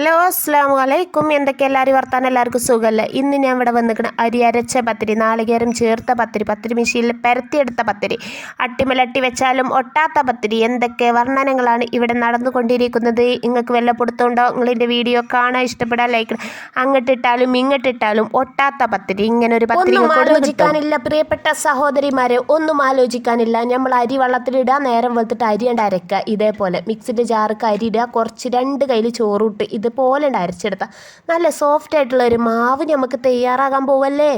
Hello അസ്സാം വലൈക്കും എന്തൊക്കെ എല്ലാവരും വർത്താനം? എല്ലാവർക്കും സുഖമല്ലേ ഇന്ന് ഞാൻ ഇവിടെ വന്നിരിക്കുന്ന അരി അരച്ച പത്തിരി നാളികേരം ചേർത്ത പത്തിരി പത്തിരി മെഷീനിൽ പരത്തിയെടുത്ത പത്തിരി അട്ടിമലട്ടി വെച്ചാലും ഒട്ടാത്ത പത്തിരി. എന്തൊക്കെ വർണനങ്ങളാണ് ഇവിടെ നടന്നുകൊണ്ടിരിക്കുന്നത്? നിങ്ങൾക്ക് വല്ല പൊടുത്തുണ്ടോ നിങ്ങളിന്റെ വീഡിയോ കാണാൻ ഇഷ്ടപ്പെടാൻ ലൈക്ക് അങ്ങോട്ടിട്ടാലും ഇങ്ങോട്ടിട്ടാലും ഒട്ടാത്ത പത്തിരി. ഇങ്ങനെ ഒരു പത്തിരി ആലോചിക്കാനില്ല പ്രിയപ്പെട്ട സഹോദരിമാരെ. ഒന്നും ആലോചിക്കാനില്ല. നമ്മൾ അരി വള്ളത്തിലിടുക നേരം വെളുത്തിട്ട് അരി കണ്ട് അരക്കുക. ഇതേപോലെ മിക്സിന്റെ ജാർക്ക് അരി ഇടുക. കുറച്ച് രണ്ട് കയ്യിൽ ചോറിട്ട് ഇതുപോലെ അരച്ചെടുത്ത. നല്ല സോഫ്റ്റ് ആയിട്ടുള്ള ഒരു മാവ് നമുക്ക് തയ്യാറാകാൻ പോവല്ലേ?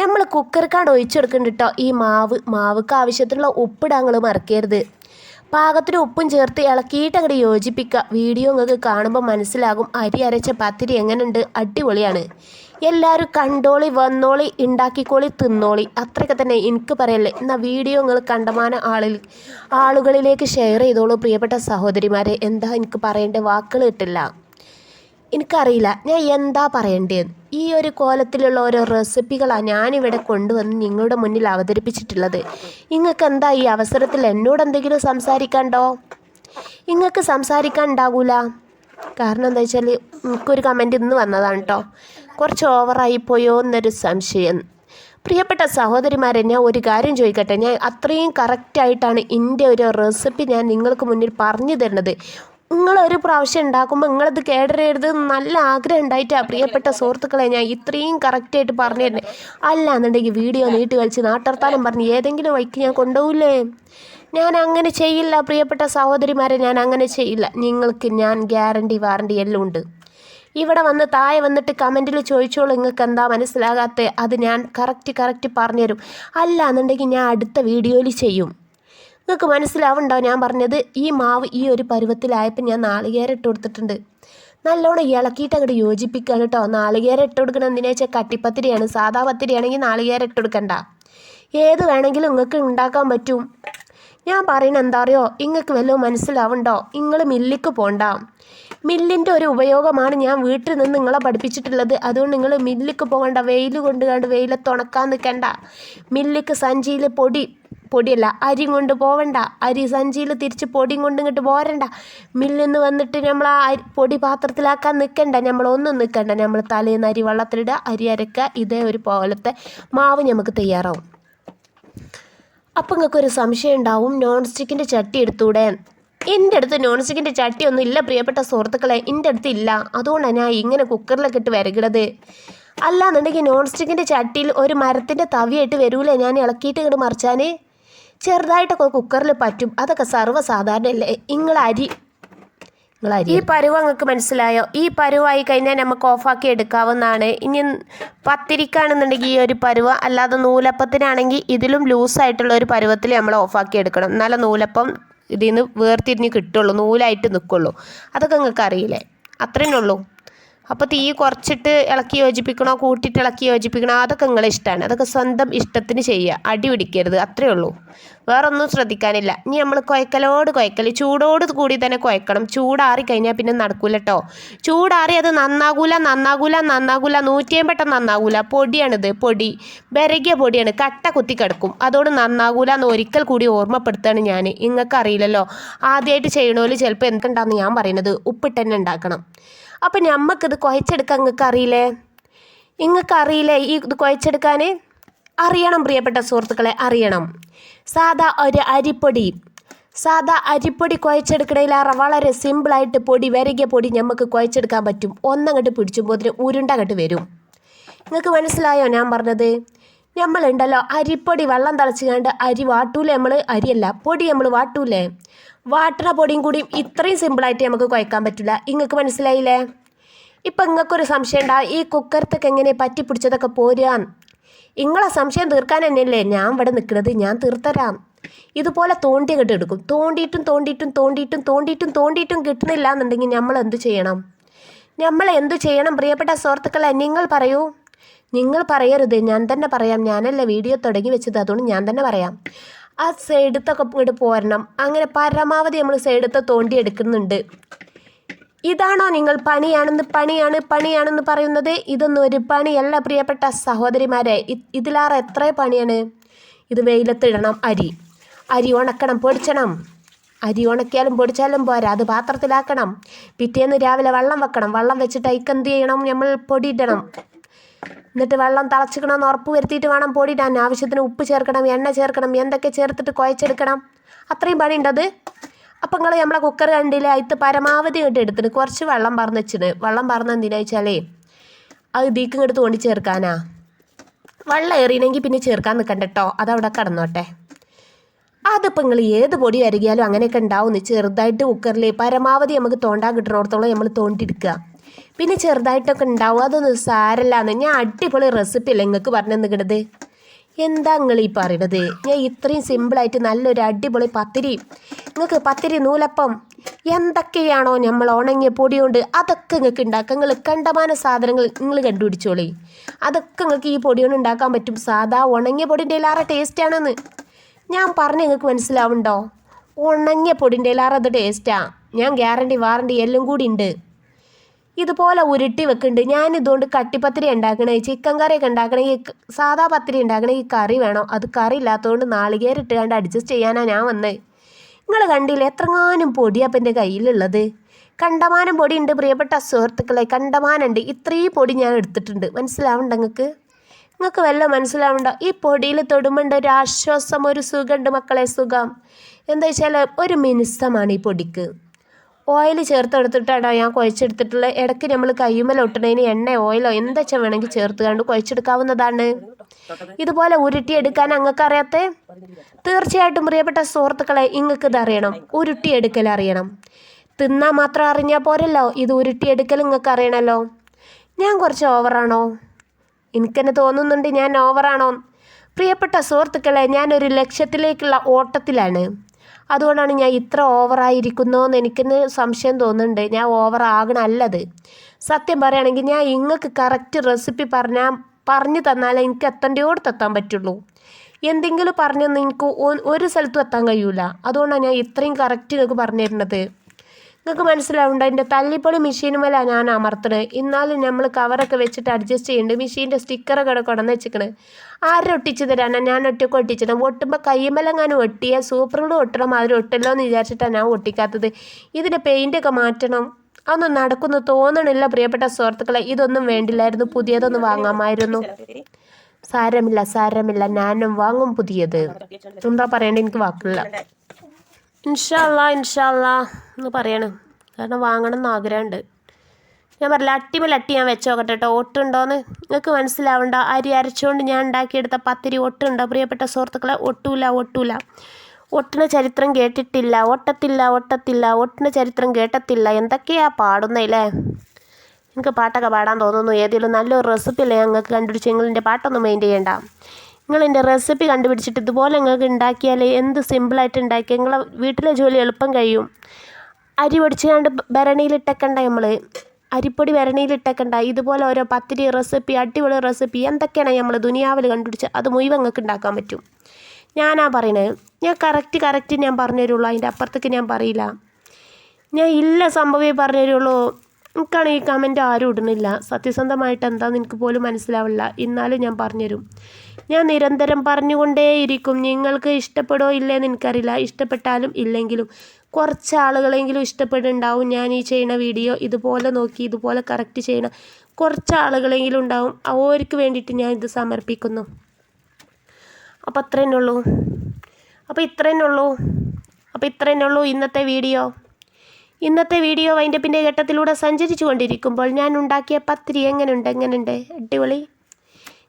നമ്മൾ കുക്കർക്കാണ്ട് ഒഴിച്ചെടുക്കുന്നുണ്ട് കേട്ടോ ഈ മാവ്. മാവുക്ക് ആവശ്യത്തിനുള്ള ഉപ്പിടാൻ നിങ്ങൾ മറക്കരുത്. പാകത്തിന് ഉപ്പും ചേർത്ത് ഇളക്കിയിട്ട് അങ്ങോട്ട് യോജിപ്പിക്കുക വീഡിയോ നിങ്ങൾക്ക് കാണുമ്പോൾ മനസ്സിലാകും അരി അരച്ച പത്തിരി എങ്ങനെയുണ്ട് അടിപൊളിയാണ്. എല്ലാവരും കണ്ടോളി വന്നോളി ഉണ്ടാക്കിക്കോളി തിന്നോളി. അത്രയൊക്കെ തന്നെ എനിക്ക് പറയല്ലേ. എന്നാൽ വീഡിയോ നിങ്ങൾ കണ്ടമാന ആളിൽ ആളുകളിലേക്ക് ഷെയർ ചെയ്തോളൂ പ്രിയപ്പെട്ട സഹോദരിമാരെ. എന്താ എനിക്ക് പറയേണ്ട വാക്കുകൾ കിട്ടില്ല. എനിക്കറിയില്ല. ഞാൻ എന്താ പറയണ്ടേന്ന് ഈ ഒരു കോലത്തിലുള്ള ഓരോ റെസിപ്പികളാണ് ഞാനിവിടെ കൊണ്ടുവന്ന് നിങ്ങളുടെ മുന്നിൽ അവതരിപ്പിച്ചിട്ടുള്ളത്. നിങ്ങൾക്ക് എന്താ ഈ അവസരത്തിൽ എന്നോട് എന്തെങ്കിലും സംസാരിക്കാണ്ടോ നിങ്ങൾക്ക് സംസാരിക്കാൻ ഉണ്ടാകൂല കാരണം എന്താ വെച്ചാൽ എനിക്കൊരു കമന്റ് ഇന്ന് വന്നതാണ് കേട്ടോ കുറച്ച് ഓവറായി പോയോ എന്നൊരു സംശയം. പ്രിയപ്പെട്ട സഹോദരിമാരെ ഞാൻ ഒരു കാര്യം ചോദിക്കട്ടെ? ഞാൻ അത്രയും കറക്റ്റായിട്ടാണ് എന്റെ ഒരു റെസിപ്പി ഞാൻ നിങ്ങൾക്ക് മുന്നിൽ പറഞ്ഞു തരുന്നത്. നിങ്ങൾ ഒരു പ്രാവശ്യം ഉണ്ടാക്കുമ്പോൾ നിങ്ങളത് കേടരരുത് നല്ല ആഗ്രഹം ഉണ്ടായിട്ടാ പ്രിയപ്പെട്ട സുഹൃത്തുക്കളെ ഞാൻ ഇത്രയും കറക്റ്റായിട്ട് പറഞ്ഞു അല്ല എന്നുണ്ടെങ്കിൽ വീഡിയോ നീട്ടി കളിച്ച് നാട്ടർത്താനും പറഞ്ഞ് ഏതെങ്കിലും വഴിക്ക് ഞാൻ കൊണ്ടുപോകില്ലേ ഞാൻ അങ്ങനെ ചെയ്യില്ല പ്രിയപ്പെട്ട സഹോദരിമാരെ ഞാൻ അങ്ങനെ ചെയ്യില്ല. നിങ്ങൾക്ക് ഞാൻ ഗ്യാരണ്ടി വാറണ്ടി എല്ലാം ഉണ്ട്. ഇവിടെ വന്ന് താഴെ വന്നിട്ട് കമന്റിൽ ചോദിച്ചോളൂ നിങ്ങൾക്ക് എന്താ മനസ്സിലാകാത്ത? അത് ഞാൻ കറക്റ്റ് കറക്റ്റ് പറഞ്ഞുതരും. അല്ല എന്നുണ്ടെങ്കിൽ ഞാൻ അടുത്ത വീഡിയോയിൽ ചെയ്യും. നിങ്ങൾക്ക് മനസ്സിലാവുണ്ടോ? ഞാൻ പറഞ്ഞത് ഈ മാവ് ഈ ഒരു പരുവത്തിലായപ്പോൾ ഞാൻ നാളികേരം ഇട്ട് കൊടുത്തിട്ടുണ്ട്. നല്ലോണം ഇളക്കിയിട്ട് അങ്ങോട്ട് യോജിപ്പിക്കുകയാണ് കേട്ടോ. നാളികേരം ഇട്ട് കൊടുക്കണം എന്തിനാ വെച്ചാൽ കട്ടിപ്പത്തിരിയാണ്. സാധാ പത്തിരിയാണെങ്കിൽ നാളികേരം ഇട്ട് കൊടുക്കണ്ട. ഏത് വേണമെങ്കിലും നിങ്ങൾക്ക് ഉണ്ടാക്കാൻ പറ്റും. ഞാൻ പറയുന്നത് എന്താ അറിയോ? നിങ്ങൾക്ക് വല്ലതും മനസ്സിലാവുണ്ടോ? നിങ്ങൾ മില്ലിക്ക് പോണ്ട. മില്ലിന്റെ ഒരു ഉപയോഗമാണ് ഞാൻ വീട്ടിൽ നിന്ന് നിങ്ങളെ പഠിപ്പിച്ചിട്ടുള്ളത്. അതുകൊണ്ട് നിങ്ങൾ മില്ലിക്ക് പോകണ്ട. വെയിൽ കൊണ്ട് കണ്ട് വെയിലത്ത് ഉണക്കാൻ നിൽക്കണ്ട. മില്ലിക്ക് സഞ്ചിയിൽ പൊടി പൊടിയല്ല അരി കൊണ്ട് പോവണ്ട. അരി സഞ്ചിയിൽ തിരിച്ച് പൊടിയും കൊണ്ട് ഇങ്ങോട്ട് പോരണ്ട. നിന്ന് വന്നിട്ട് നമ്മൾ ആ പൊടി പാത്രത്തിലാക്കാൻ നിൽക്കണ്ട നമ്മൾ ഒന്നും നിൽക്കണ്ട നമ്മൾ തലേന്ന് അരി വെള്ളത്തിലിടുക അരി അരക്കുക ഇതേ ഒരു പോലത്തെ മാവ് നമുക്ക് തയ്യാറാവും. അപ്പം നിങ്ങൾക്കൊരു സംശയം ഉണ്ടാവും. നോൺ സ്റ്റിക്കിന്റെ ചട്ടി എടുത്തൂടെ? എന്റെ അടുത്ത് നോൺ സ്റ്റിക്കിന്റെ ചട്ടി ഒന്നും ഇല്ല പ്രിയപ്പെട്ട സുഹൃത്തുക്കളെ. എന്റെ അടുത്ത് ഇല്ല. അതുകൊണ്ടാണ് ഞാൻ ഇങ്ങനെ കുക്കറിലൊക്കെ ഇട്ട് വരകിടത് അല്ലാന്നുണ്ടെങ്കിൽ നോൺ സ്റ്റിക്കിന്റെ ചട്ടിയിൽ ഒരു മരത്തിന്റെ തവിയായിട്ട് വരൂലേ? ഞാൻ ഇളക്കിയിട്ട് ഇങ്ങോട്ട് മറിച്ചാൽ ചെറുതായിട്ടൊക്കെ കുക്കറിൽ പറ്റും. അതൊക്കെ സർവസാധാരണയല്ലേ? നിങ്ങൾ അരി. ഈ പരുവ് നിങ്ങൾക്ക് മനസ്സിലായോ? ഈ പരുവായി കഴിഞ്ഞാൽ നമുക്ക് ഓഫാക്കി എടുക്കാവുന്നതാണ്. ഇനി പത്തിരിക്കാണെന്നുണ്ടെങ്കിൽ ഈ ഒരു പരുവ അല്ലാതെ നൂലപ്പത്തിനാണെങ്കിൽ ഇതിലും ലൂസായിട്ടുള്ള ഒരു പരുവത്തിൽ നമ്മൾ ഓഫാക്കി എടുക്കണം. എന്നാലേ നൂലപ്പം ഇതിൽ നിന്ന് വേർതിരിഞ്ഞ് കിട്ടുള്ളൂ നൂലായിട്ട് നിൽക്കുള്ളൂ അതൊക്കെ നിങ്ങൾക്ക് അറിയില്ലേ? അത്രേ ഉള്ളൂ. അപ്പോൾ തീ കുറച്ചിട്ട് ഇളക്കി യോജിപ്പിക്കണോ? കൂട്ടിയിട്ട് ഇളക്കി യോജിപ്പിക്കണോ? അതൊക്കെ നിങ്ങളെ ഇഷ്ടമാണ് അതൊക്കെ സ്വന്തം ഇഷ്ടത്തിന് ചെയ്യുക. അടി പിടിക്കരുത്. അത്രേ ഉള്ളൂ. വേറൊന്നും ശ്രദ്ധിക്കാനില്ല. ഇനി നമ്മൾ കുഴക്കലോട് കുഴക്കൽ ചൂടോട് കൂടി തന്നെ കുഴക്കണം. ചൂടാറി കഴിഞ്ഞാൽ പിന്നെ നടക്കൂല കേട്ടോ ചൂടാറി അത് നന്നാകൂല നന്നാകൂല നന്നാകൂല. നൂറ്റിയമ്പട്ടം നന്നാകൂല. പൊടിയാണിത്. പൊടി. വിരകിയ പൊടിയാണ്. കട്ട കുത്തി കിടക്കും. അതോട് നന്നാകൂല എന്ന് ഒരിക്കൽ കൂടി ഓർമ്മപ്പെടുത്താണ് ഞാൻ നിങ്ങൾക്ക് അറിയില്ലല്ലോ ആദ്യമായിട്ട് ചെയ്യണോൽ ചിലപ്പോൾ എന്തുണ്ടാന്ന് ഞാൻ പറയുന്നത് ഉപ്പിട്ട് തന്നെ ഉണ്ടാക്കണം. അപ്പം ഞമ്മക്കിത് കുഴച്ചെടുക്കാൻ നിങ്ങൾക്ക് അറിയില്ലേ? നിങ്ങൾക്ക് അറിയില്ലേ ഈ ഇത് കുഴച്ചെടുക്കാൻ അറിയണം പ്രിയപ്പെട്ട സുഹൃത്തുക്കളെ അറിയണം. സാധാ ഒരു അരിപ്പൊടി. സാധാ അരിപ്പൊടി കുഴച്ചെടുക്കണേലേറെ വളരെ സിമ്പിളായിട്ട് പൊടി വരകിയ പൊടി നമുക്ക് കുഴച്ചെടുക്കാൻ പറ്റും. ഒന്നങ്ങട്ട് പിടിച്ചും പിടിച്ചുമ്പോൾ ഉരുണ്ടങ്ങോട്ട് വരും. നിങ്ങൾക്ക് മനസ്സിലായോ ഞാൻ പറഞ്ഞത്? നമ്മളുണ്ടല്ലോ അരിപ്പൊടി വെള്ളം തളച്ച് കണ്ട് അരി വാട്ടൂലേ നമ്മൾ അരിയല്ല പൊടി നമ്മൾ വാട്ടൂലേ? വാട്ടണ പൊടിയും കൂടിയും ഇത്രയും സിമ്പിളായിട്ട് നമുക്ക് കുഴക്കാൻ പറ്റില്ല. നിങ്ങൾക്ക് മനസ്സിലായില്ലേ? ഇപ്പം നിങ്ങൾക്കൊരു സംശയം ഉണ്ടാവും ഈ കുക്കറത്തൊക്കെ എങ്ങനെ പറ്റി പിടിച്ചതൊക്കെ പോരാൻ നിങ്ങളെ സംശയം തീർക്കാൻ തന്നെയല്ലേ ഞാൻ ഇവിടെ നിൽക്കുന്നത് ഞാൻ തീർത്തരാം. ഇതുപോലെ തോണ്ടി കെട്ടി എടുക്കും. തോണ്ടിയിട്ടും തോണ്ടിയിട്ടും തോണ്ടിയിട്ടും തോണ്ടിയിട്ടും തോണ്ടിയിട്ടും കിട്ടുന്നില്ല എന്നുണ്ടെങ്കിൽ നമ്മൾ എന്ത് ചെയ്യണം? നമ്മൾ എന്ത് ചെയ്യണം? പ്രിയപ്പെട്ട സുഹൃത്തുക്കളെ നിങ്ങൾ പറയൂ. നിങ്ങൾ പറയരുത്. ഞാൻ തന്നെ പറയാം. ഞാനല്ല വീഡിയോ തുടങ്ങി വെച്ചത്. അതുകൊണ്ട് ഞാൻ തന്നെ പറയാം. ആ സൈഡത്തൊക്കെ ഇങ്ങോട്ട് പോരണം. അങ്ങനെ പരമാവധി നമ്മൾ സൈഡത്തെ തോണ്ടി എടുക്കുന്നുണ്ട്. ഇതാണോ നിങ്ങൾ പണിയാണെന്ന് പണിയാണ് പണിയാണെന്ന് പറയുന്നത്? ഇതൊന്നും ഒരു പണിയല്ല പ്രിയപ്പെട്ട സഹോദരിമാരെ. ഇതിലാറ് എത്ര പണിയാണ്? ഇത് വെയിലത്തിടണം അരി. അരി ഉണക്കണം പൊടിച്ചണം. അരി ഉണക്കിയാലും പൊടിച്ചാലും പോരാ അത് പാത്രത്തിലാക്കണം. പിറ്റേന്ന് രാവിലെ വെള്ളം വെക്കണം. വെള്ളം വെച്ചിട്ട് അതിക്ക് എന്ത് ചെയ്യണം? നമ്മൾ പൊടിയിടണം എന്നിട്ട് വെള്ളം തിളച്ചിക്കണമെന്ന് ഉറപ്പ് വരുത്തിയിട്ട് വേണം പൊടിയിടാൻ ആവശ്യത്തിന് ഉപ്പ് ചേർക്കണം എണ്ണ ചേർക്കണം എന്തൊക്കെ ചേർത്തിട്ട് കുഴച്ചെടുക്കണം. അത്രയും പണിയുണ്ടത് അപ്പം നിങ്ങൾ നമ്മളെ കുക്കർ കണ്ടില്ലേ അതിൽ പരമാവധി ഇങ്ങോട്ട് എടുത്തിട്ട് കുറച്ച് വെള്ളം പറന്ന് വെച്ചിട്ട് വെള്ളം പറന്ന് എന്തിനാ വെച്ചാലേ അത് ദീക്കും എടുത്ത് കൊണ്ട് ചേർക്കാനാ. വെള്ളം ഏറിയില്ലെങ്കിൽ പിന്നെ ചേർക്കാൻ നിൽക്കണ്ട കേട്ടോ അതവിടെ കടന്നോട്ടെ. അതിപ്പോൾ നിങ്ങൾ ഏത് പൊടി അരികിയാലും അങ്ങനെയൊക്കെ ഉണ്ടാവും ചെറുതായിട്ട് കുക്കറിൽ പരമാവധി നമുക്ക് തോണ്ടാൻ കിട്ടുന്നിടത്തോളം നമ്മൾ തോണ്ടിയെടുക്കുക പിന്നെ ചെറുതായിട്ടൊക്കെ ഉണ്ടാവും. അതൊന്നും സാരല്ലാന്ന്. ഞാൻ അടിപൊളി റെസിപ്പി അല്ലേ നിങ്ങൾക്ക് പറഞ്ഞു തന്നിക്കണത് എന്താ നിങ്ങൾ ഈ പറയണത്? ഞാൻ ഇത്രയും സിമ്പിളായിട്ട് നല്ലൊരു അടിപൊളി പത്തിരി. നിങ്ങൾക്ക് പത്തിരി നൂലപ്പം എന്തൊക്കെയാണോ നമ്മൾ ഉണങ്ങിയ പൊടി കൊണ്ട് അതൊക്കെ നിങ്ങൾക്ക് ഉണ്ടാക്കാം. നിങ്ങൾ കണ്ടമാന സാധനങ്ങൾ നിങ്ങൾ കണ്ടുപിടിച്ചോളി. അതൊക്കെ നിങ്ങൾക്ക് ഈ പൊടി കൊണ്ട് ഉണ്ടാക്കാൻ പറ്റും. സാധാ ഉണങ്ങിയ പൊടിന്റെ ഇല്ലാറ ടേസ്റ്റാണെന്ന് ഞാൻ പറഞ്ഞ് നിങ്ങൾക്ക് മനസ്സിലാവുണ്ടോ? ഉണങ്ങിയ പൊടിന്റെ എല്ലാറെ അത് ടേസ്റ്റാ ഞാൻ ഗ്യാരണ്ടി വാറണ്ടി എല്ലാം കൂടി ഉണ്ട്. ഇതുപോലെ ഉരുട്ടി വെക്കുന്നുണ്ട്. ഞാൻ ഇതുകൊണ്ട് കട്ടിപ്പത്തിരി ഉണ്ടാക്കണേ ചിക്കൻ കറിയൊക്കെ ഉണ്ടാക്കണമെങ്കിൽ സാധാ പത്തിരി ഉണ്ടാക്കണമെങ്കിൽ കറി വേണം. അത് കറി ഇല്ലാത്തതുകൊണ്ട് നാളികേരം ഇട്ടുകൊണ്ട് അഡ്ജസ്റ്റ് ചെയ്യാനാണ് ഞാൻ വന്നത് നിങ്ങൾ കണ്ടില്ല എത്രങ്ങാനും പൊടിയപ്പം എന്റെ കയ്യിലുള്ളത്? കണ്ടമാനം പൊടി ഉണ്ട് പ്രിയപ്പെട്ട സുഹൃത്തുക്കളെ കണ്ടമാനുണ്ട്. ഇത്രയും പൊടി ഞാൻ എടുത്തിട്ടുണ്ട്. മനസ്സിലാവണ്ട നിങ്ങൾക്ക്? നിങ്ങൾക്ക് വല്ല മനസ്സിലാവണ്ട ഈ പൊടിയിൽ തൊടുമ്പോണ്ട് ഒരു ആശ്വാസം ഒരു സുഖമുണ്ട് മക്കളെ സുഖം. എന്താ വെച്ചാൽ ഒരു മിനുസമാണ് ഈ പൊടിക്ക്. ഓയിൽ ചേർത്ത് എടുത്തിട്ടാണ് ഞാൻ കുഴച്ചെടുത്തിട്ടുള്ളത്. ഇടയ്ക്ക് നമ്മൾ കയ്യുമ്മൽ ഒട്ടണതിന് എണ്ണ ഓയിലോ എന്താ വേണമെങ്കിൽ ചേർത്ത് കണ്ട് കുഴച്ചെടുക്കാവുന്നതാണ്. ഇതുപോലെ ഉരുട്ടിയെടുക്കാൻ അങ്ങക്ക് അറിയാത്തേ തീർച്ചയായിട്ടും പ്രിയപ്പെട്ട സുഹൃത്തുക്കളെ ഇങ്ങക്ക് അറിയണം. ഉരുട്ടിയെടുക്കൽ അറിയണം. തിന്നാൽ മാത്രം അറിഞ്ഞാൽ പോരല്ലോ. ഇത് ഉരുട്ടിയെടുക്കൽ നിങ്ങൾക്ക് അറിയണമല്ലോ ഞാൻ കുറച്ച് ഓവറാണോ? എനിക്കെന്നെ തോന്നുന്നുണ്ട് ഞാൻ ഓവറാണോ? പ്രിയപ്പെട്ട സുഹൃത്തുക്കളെ ഞാനൊരു ലക്ഷ്യത്തിലേക്കുള്ള ഓട്ടത്തിലാണ്. അതുകൊണ്ടാണ് ഞാൻ ഇത്ര ഓവറായിരിക്കുന്നോന്ന് എനിക്കിന്ന് സംശയം തോന്നുന്നുണ്ട്. ഞാൻ ഓവർ ആകണല്ലത് സത്യം പറയുകയാണെങ്കിൽ ഞാൻ ഇങ്ങക്ക് കറക്റ്റ് റെസിപ്പി പറഞ്ഞാൽ പറഞ്ഞു തന്നാലേ എനിക്ക് എത്തേണ്ടയോടത്ത് എത്താൻ പറ്റുള്ളൂ. എന്തെങ്കിലും പറഞ്ഞൊന്നും എനിക്ക് ഒരു സ്ഥലത്തും എത്താൻ കഴിയൂല. അതുകൊണ്ടാണ് ഞാൻ ഇത്രയും കറക്റ്റ് നിങ്ങൾക്ക് പറഞ്ഞു തരുന്നത്. നിങ്ങൾക്ക് മനസ്സിലാവുണ്ട് അതിന്റെ തല്ലിപ്പൊളി മെഷീനുമല്ല ഞാൻ അമർത്തണത് എന്നാലും നമ്മൾ കവറൊക്കെ വെച്ചിട്ട് അഡ്ജസ്റ്റ് ചെയ്യുന്നുണ്ട് മെഷീന്റെ സ്റ്റിക്കറൊക്കെ വെച്ചിക്കണ്. ആരും ഒട്ടിച്ച് തരാനാ? ഞാൻ ഒറ്റയ്ക്ക് ഒട്ടിച്ചത്. ഒട്ടുമ്പോൾ കയ്യുമ്മലെങ്ങാനും ഒട്ടിയ. സൂപ്പറുകൾ ഒട്ടണം അവർ ഒട്ടല്ലോ എന്ന് വിചാരിച്ചിട്ടാണ് ഞാൻ ഒട്ടിക്കാത്തത്. ഇതിന്റെ പെയിന്റൊക്കെ മാറ്റണം. അതൊന്നും നടക്കുന്നു തോന്നണില്ല പ്രിയപ്പെട്ട സുഹൃത്തുക്കളെ. ഇതൊന്നും വേണ്ടില്ലായിരുന്നു. പുതിയതൊന്നും വാങ്ങാമായിരുന്നു. സാരമില്ല സാരമില്ല. ഞാനും വാങ്ങും പുതിയത്. എന്താ പറയണ്ടേ എനിക്ക് വാക്കില്ല. ഇൻഷാല്ല ഇൻഷല്ല എന്ന് പറയണം. കാരണം വാങ്ങണം എന്ന് ആഗ്രഹമുണ്ട്. ഞാൻ പറഞ്ഞില്ല അട്ടിമേൽ അട്ടി ഞാൻ വെച്ച് നോക്കട്ടെ കേട്ടോ. ഒട്ടുണ്ടോയെന്ന് നിങ്ങൾക്ക് മനസ്സിലാവണ്ട. അരി അരച്ചുകൊണ്ട് ഞാൻ ഉണ്ടാക്കിയെടുത്ത പത്തിരി ഒട്ടുണ്ടോ? പ്രിയപ്പെട്ട സുഹൃത്തുക്കളെ ഒട്ടൂല ഒട്ടൂല. ഒട്ടിന ചരിത്രം കേട്ടിട്ടില്ല ഒട്ടത്തില്ല ഒട്ടത്തില്ല ഒട്ടിന ചരിത്രം കേട്ടത്തില്ല. എന്തൊക്കെയാ പാടുന്നല്ലേ എനിക്ക് പാട്ടൊക്കെ പാടാൻ തോന്നുന്നു. ഏതെങ്കിലും നല്ലൊരു റെസിപ്പി അല്ലേ ഞങ്ങൾക്ക് കണ്ടുപിടിച്ച് നിങ്ങളിന്റെ പാട്ടൊന്നും മെയിൻ ചെയ്യണ്ട. നിങ്ങളിന്റെ റെസിപ്പി കണ്ടുപിടിച്ചിട്ട് ഇതുപോലെ നിങ്ങൾക്ക് ഉണ്ടാക്കിയാൽ എന്ത് സിമ്പിളായിട്ട് ഉണ്ടാക്കിയാൽ നിങ്ങളെ വീട്ടിലെ ജോലി എളുപ്പം കഴിയും. അരി പൊടിച്ചുകൊണ്ട് ഭരണിയിലിട്ടേക്കണ്ട നമ്മൾ അരിപ്പൊടി ഭരണിയിലിട്ടേക്കണ്ട. ഇതുപോലെ ഓരോ പത്തിരി റെസിപ്പി അടിപൊളി റെസിപ്പി എന്തൊക്കെയാണ് നമ്മൾ ദുനിയാവിൽ കണ്ടുപിടിച്ച് അത് മുഴുവൻ നിങ്ങൾക്ക് ഉണ്ടാക്കാൻ പറ്റും. ഞാനാ പറയണത് ഞാൻ കറക്റ്റ് കറക്റ്റ് ഞാൻ പറഞ്ഞു തരുള്ളൂ അതിന്റെ അപ്പുറത്തേക്ക് ഞാൻ പറയില്ല. ഞാൻ ഇല്ല സംഭവമേ പറഞ്ഞു തരുള്ളൂ എനിക്കാണ് ഈ കമന്റ് ആരും ഇടുന്നില്ല. സത്യസന്ധമായിട്ട് എന്താണെന്ന് എനിക്ക് പോലും മനസ്സിലാവില്ല. എന്നാലും ഞാൻ പറഞ്ഞുതരും ഞാൻ നിരന്തരം പറഞ്ഞുകൊണ്ടേയിരിക്കും നിങ്ങൾക്ക് ഇഷ്ടപ്പെടോ ഇല്ലേന്ന് എനിക്കറിയില്ല. ഇഷ്ടപ്പെട്ടാലും ഇല്ലെങ്കിലും. കുറച്ച് ആളുകളെങ്കിലും ഇഷ്ടപ്പെടുന്നുണ്ടാവും. ഞാൻ ഈ ചെയ്യുന്ന വീഡിയോ ഇതുപോലെ നോക്കി ഇതുപോലെ കറക്റ്റ് ചെയ്യണം കുറച്ച് ആളുകളെങ്കിലും ഉണ്ടാവും. അവർക്ക് വേണ്ടിയിട്ട് ഞാൻ ഇത് സമർപ്പിക്കുന്നു. അപ്പോൾ അത്രേന്നെ ഉള്ളൂ. അപ്പോൾ ഇത്ര തന്നെ ഉള്ളൂ. അപ്പോൾ ഇത്ര തന്നെ ഉള്ളൂ ഇന്നത്തെ വീഡിയോ. ഇന്നത്തെ വീഡിയോ വൈൻഡപ്പിന്റെ ഘട്ടത്തിലൂടെ സഞ്ചരിച്ചു കൊണ്ടിരിക്കുമ്പോൾ ഞാൻ ഉണ്ടാക്കിയ പത്തിരി എങ്ങനെയുണ്ട് എങ്ങനെയുണ്ട് അടിപൊളി.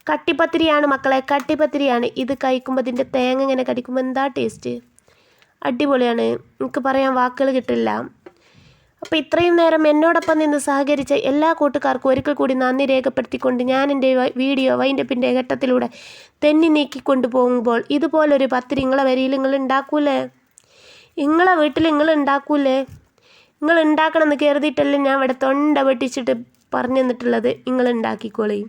കട്ടിപ്പത്തിരിയാണ് മക്കളെ കട്ടിപ്പത്തിരിയാണ്. ഇത് കഴിക്കുമ്പോൾ ഇതിന്റെ തേങ്ങ ഇങ്ങനെ കടിക്കുമ്പോൾ എന്താ ടേസ്റ്റ്? അടിപൊളിയാണ്. എനിക്ക് പറയാൻ വാക്കുകൾ കിട്ടില്ല. അപ്പോൾ ഇത്രയും നേരം എന്നോടൊപ്പം നിന്ന് സഹകരിച്ച എല്ലാ കൂട്ടുകാർക്കും ഒരിക്കൽ കൂടി നന്ദി രേഖപ്പെടുത്തിക്കൊണ്ട് ഞാൻ എന്റെ വീഡിയോ വൈൻഡപ്പിന്റെ ഘട്ടത്തിലൂടെ തെന്നി നീക്കിക്കൊണ്ട് പോകുമ്പോൾ ഇതുപോലൊരു പത്തിരി നിങ്ങളെ വരിയിൽ നിങ്ങൾ ഉണ്ടാക്കൂലേ? നിങ്ങളെ വീട്ടിൽ നിങ്ങൾ ഉണ്ടാക്കൂലേ? നിങ്ങൾ ഉണ്ടാക്കണമെന്ന് കരുതിയിട്ടല്ലേ ഞാൻ ഇവിടെ തൊണ്ട വെട്ടിച്ചിട്ട് പറഞ്ഞു തന്നിട്ടുള്ളത്? നിങ്ങൾ ഉണ്ടാക്കിക്കോളി.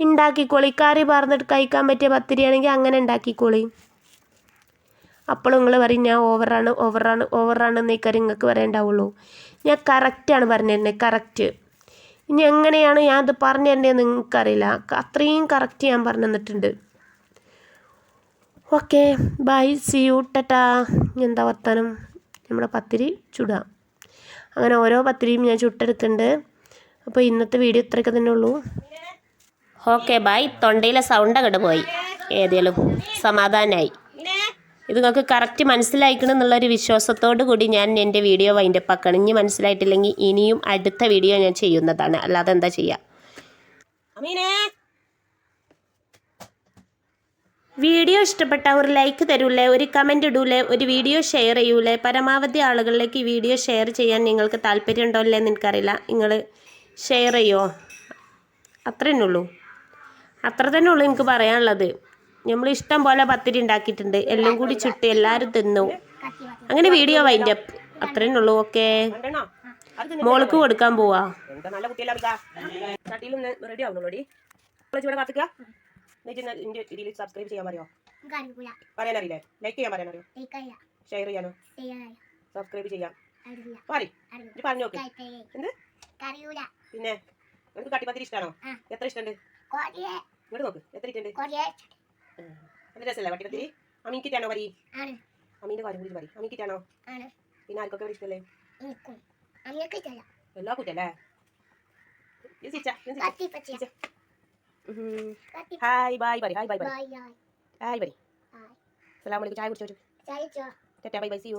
ഉണ്ടാക്കിക്കോളി കറി പറഞ്ഞിട്ട് കഴിക്കാൻ പറ്റിയ പത്തിരിയാണെങ്കിൽ അങ്ങനെ ഉണ്ടാക്കിക്കോളി അപ്പോൾ നിങ്ങൾ പറയും ഞാൻ ഓവറാണ് ഓവറാണ് ഓവറാണ് എന്നേ കറി നിങ്ങൾക്ക് പറയണ്ടാവുള്ളൂ ഞാൻ കറക്റ്റാണ് പറഞ്ഞു തരുന്നത് കറക്റ്റ് ഇനി എങ്ങനെയാണ് ഞാൻ ഇത് പറഞ്ഞു തരേണ്ടതെന്ന് നിങ്ങൾക്കറിയില്ല അത്രയും കറക്റ്റ് ഞാൻ പറഞ്ഞു തന്നിട്ടുണ്ട്. Okay bye see you tata എന്താ വർത്താനം? നമ്മുടെ പത്തിരി ചുടാം. അങ്ങനെ ഓരോ പത്തിരിയും ഞാൻ ചുട്ടെടുക്കുന്നുണ്ട് അപ്പോൾ ഇന്നത്തെ വീഡിയോ ഇത്രയൊക്കെ തന്നെ ഉള്ളൂ. ഓക്കെ ബായ് തൊണ്ടയിലെ സൗണ്ട് അങ്ങോട്ട് പോയി. ഏതേലും സമാധാനമായി ഇത് നിങ്ങൾക്ക് കറക്റ്റ് മനസ്സിലായിക്കണം എന്നുള്ളൊരു വിശ്വാസത്തോടു കൂടി ഞാൻ എന്റെ വീഡിയോ വൈൻഡപ്പ് ആക്കണം. ഇനി മനസ്സിലായിട്ടില്ലെങ്കിൽ ഇനിയും അടുത്ത വീഡിയോ ഞാൻ ചെയ്യുന്നതാണ്. അല്ലാതെ എന്താ ചെയ്യുക വീഡിയോ ഇഷ്ടപ്പെട്ട ഒരു ലൈക്ക് തരൂലേ ഒരു കമന്റ് ഇടൂലേ ഒരു വീഡിയോ ഷെയർ ചെയ്യൂലേ. പരമാവധി ആളുകളിലേക്ക് ഈ വീഡിയോ ഷെയർ ചെയ്യാൻ നിങ്ങൾക്ക് താല്പര്യം ഉണ്ടോ എന്ന് എനിക്കറിയില്ല. നിങ്ങൾ ഷെയർ ചെയ്യുമോ അത്രേ ഉള്ളൂ അത്ര തന്നെ ഉള്ളൂ എനിക്ക് പറയാനുള്ളത്. നമ്മൾ ഇഷ്ടം പോലെ പത്തിരി ഉണ്ടാക്കിയിട്ടുണ്ട്. എല്ലാം കൂടി ചുട്ട് എല്ലാവരും തിന്നു. അങ്ങനെ വീഡിയോ വൈൻഡ് അപ്പ് അത്രേ ഉള്ളൂ. ഓക്കെ മോൾക്ക് കൊടുക്കാൻ പോവാ. നല്ല റെഡി ആവുന്നുള്ളൂടി. കോളേജ് ഇവിടെ കാത്തുക എന്നിട്ട് എന്റെ ഇതിൽ സബ്സ്ക്രൈബ് ചെയ്യാൻ പറയോ? പറയാനറിയില്ലേ? ലൈക്ക് ചെയ്യാൻ പറയാനറിയോ? ഷെയർ ചെയ്യാനോ? സബ്സ്ക്രൈബ് ചെയ്യാം. പറഞ്ഞു നോക്ക്. എന്ത്? പിന്നെ? നിനക്ക് കട്ടിപ്പത്തിരി ഇഷ്ടമാണോ എത്ര ഇഷ്ടമുണ്ട് കൊടിയെ ഇങ്ങോട്ട് നോക്ക്. എത്ര ഇട്ടുണ്ട് നല്ല രസമല്ലേ വട്ടിപ്പത്തിരി അമീൻകിറ്റാണോ പരി അമീന്റെ കാര്യം കൂടി പരി അമീൻകിറ്റാണോ ആണ്. പിന്നെ ആർക്കൊക്കെ ഇവിടെ ഇഷ്ടമല്ലേ. എല്ലാ കുറ്റല്ലേ hi bye bye hi bye bye hi അലൈക്കും. ചായ കുടിച്ചോ ചായച്ചോ ബൈ ബൈ സി യു